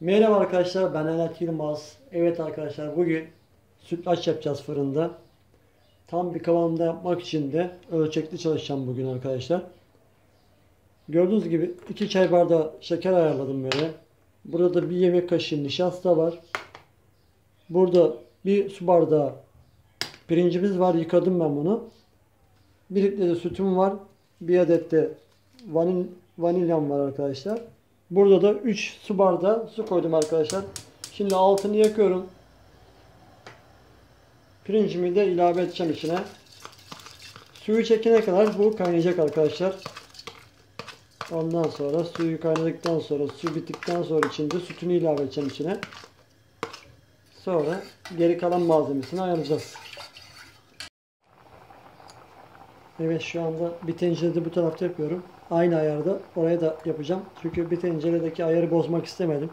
Merhaba arkadaşlar ben Enet Yılmaz. Evet arkadaşlar bugün sütlaç yapacağız fırında. Tam bir kıvamda yapmak için de ölçekli çalışacağım bugün arkadaşlar. Gördüğünüz gibi 2 çay bardağı şeker ayarladım böyle. Burada bir yemek kaşığı nişasta var. Burada bir su bardağı pirincimiz var. Yıkadım ben bunu. Bir litre de sütüm var. Bir adet de vanil, vanilyam var arkadaşlar. Burada da 3 su bardağı su koydum arkadaşlar. Şimdi altını yakıyorum. Pirincimi de ilave edeceğim içine. Suyu çekene kadar bu kaynayacak arkadaşlar. Ondan sonra suyu kaynadıktan sonra su bittikten sonra içinde sütünü ilave edeceğim içine. Sonra geri kalan malzemesini ayarlayacağız. Evet şu anda bir tencerede bu tarafta yapıyorum. Aynı ayarda oraya da yapacağım. Çünkü bir tenceredeki ayarı bozmak istemedim.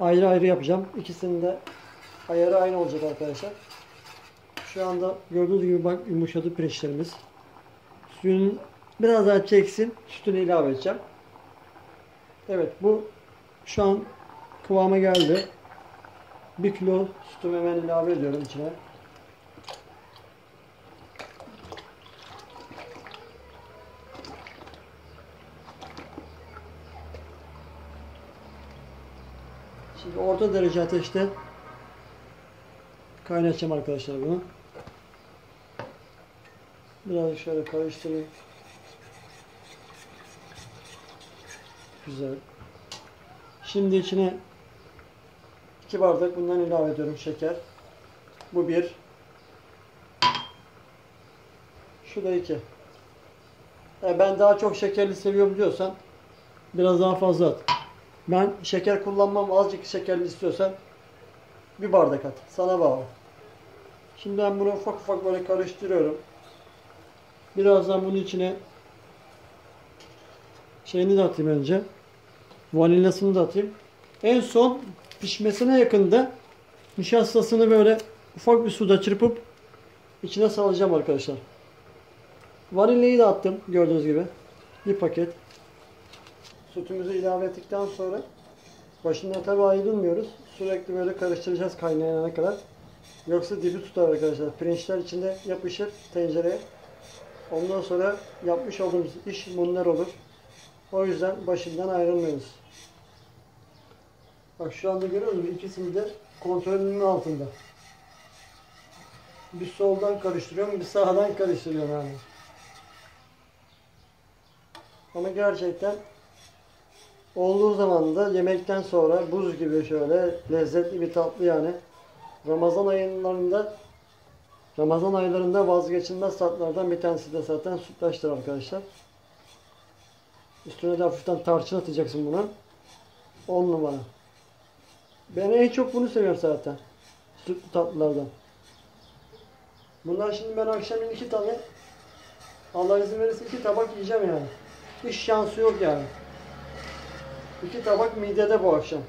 Ayrı ayrı yapacağım. İkisinin de ayarı aynı olacak arkadaşlar. Şu anda gördüğünüz gibi bak yumuşadı pirinçlerimiz. Suyun biraz daha çeksin. Sütünü ilave edeceğim. Evet bu şu an kıvama geldi. Bir kilo sütümü hemen ilave ediyorum içine. Şimdi orta derece ateşte kaynatacağım arkadaşlar bunu. Biraz şöyle karıştırayım. Güzel. Şimdi içine 2 bardak bundan ilave ediyorum şeker. Bu bir. Şu da iki. Yani ben daha çok şekerli seviyorum diyorsan biraz daha fazla at. Ben şeker kullanmam azıcık şekerli istiyorsan bir bardak at. Sana bağlı. Şimdi ben bunu ufak ufak böyle karıştırıyorum. Birazdan bunun içine şeyini de atayım önce. Vanilyasını da atayım. En son pişmesine yakında nişastasını böyle ufak bir suda çırpıp içine salacağım arkadaşlar. Vanilyayı da attım gördüğünüz gibi. Bir paket. Sütümüzü ilave ettikten sonra başından tabi ayrılmıyoruz. Sürekli böyle karıştıracağız kaynayana kadar. Yoksa dibi tutar arkadaşlar. Pirinçler içinde yapışır tencereye. Ondan sonra yapmış olduğumuz iş bunlar olur. O yüzden başından ayrılmıyoruz. Bak şu anda görüyor musunuz? İkisini de kontrolümün altında. Bir soldan karıştırıyorum, bir sağdan karıştırıyorum yani. Ama gerçekten olduğu zaman da yemekten sonra buz gibi şöyle lezzetli bir tatlı yani. Ramazan aylarında Ramazan aylarında vazgeçilmez tatlardan bir tanesi de zaten sütlaçtır arkadaşlar. Üstüne de hafiften tarçın atacaksın buna. 10 numara. Ben en çok bunu seviyorum zaten. Sütlü tatlılardan. Bundan şimdi ben akşamın iki tane Allah izin verirse iki tabak yiyeceğim yani. Hiç şansı yok yani. İki tabak midede bu akşam.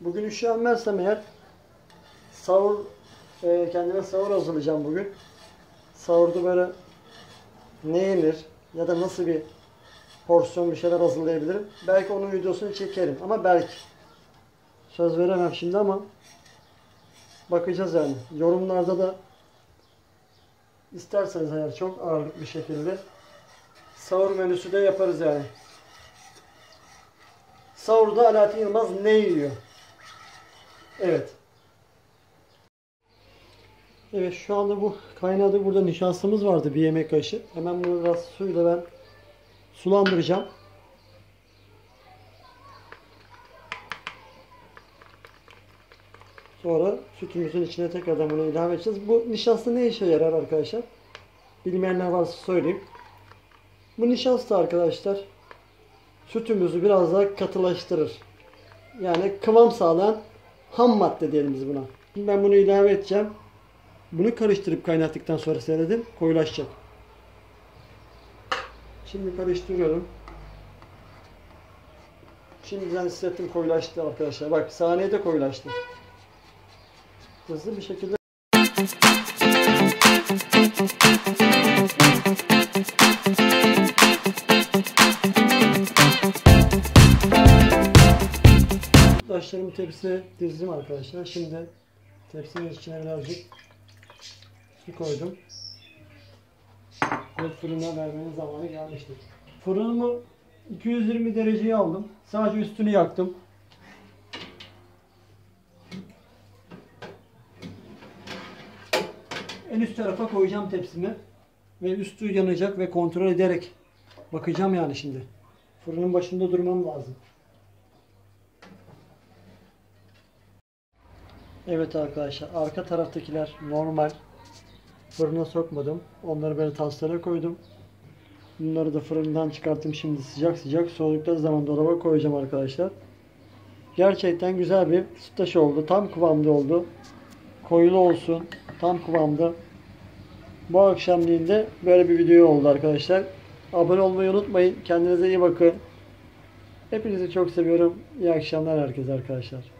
Bugün üşenmezsem eğer sahur e, kendime sahur hazırlayacağım bugün. Sahurda böyle ne yenir ya da nasıl bir porsiyon bir şeyler hazırlayabilirim. Belki onun videosunu çekerim ama belki. Söz veremem şimdi ama bakacağız yani. Yorumlarda da isterseniz eğer çok ağırlık bir şekilde sahur menüsü de yaparız yani. Sahurda Alaaddin Yılmaz ne yiyor? Evet. Evet şu anda bu kaynadı. Burada nişastamız vardı bir yemek kaşığı. Hemen bunu biraz suyla ben sulandıracağım. Sonra sütümüzün içine tekrardan bunu ilave edeceğiz. Bu nişasta ne işe yarar arkadaşlar? Bilmeyenler varsa söyleyeyim. Bu nişasta arkadaşlar sütümüzü biraz daha katılaştırır. Yani kıvam sağlayan ham madde diyelim biz buna. Şimdi ben bunu ilave edeceğim. Bunu karıştırıp kaynattıktan sonra seyredin. Koyulaşacak. Şimdi karıştırıyorum. Şimdiden hissettim koyulaştı arkadaşlar. Bak saniyede koyulaştı. Hızlı bir şekilde sütlaçlarımı tepsiye dizdim arkadaşlar. Şimdi tepsinin içine birazcık su koydum. Ve fırına vermenin zamanı gelmiştir. Fırınımı 220 dereceye aldım. Sadece üstünü yaktım. En üst tarafa koyacağım tepsimi. Ve üstü yanacak ve kontrol ederek bakacağım yani şimdi. Fırının başında durmam lazım. Evet arkadaşlar arka taraftakiler normal. Fırına sokmadım. Onları böyle taslara koydum. Bunları da fırından çıkarttım şimdi sıcak sıcak soğudukları zaman dolaba koyacağım arkadaşlar. Gerçekten güzel bir sütlaç oldu. Tam kıvamda oldu. Koyulu olsun. Tam kıvamda. Bu akşamleyin de böyle bir video oldu arkadaşlar. Abone olmayı unutmayın. Kendinize iyi bakın. Hepinizi çok seviyorum. İyi akşamlar herkese arkadaşlar.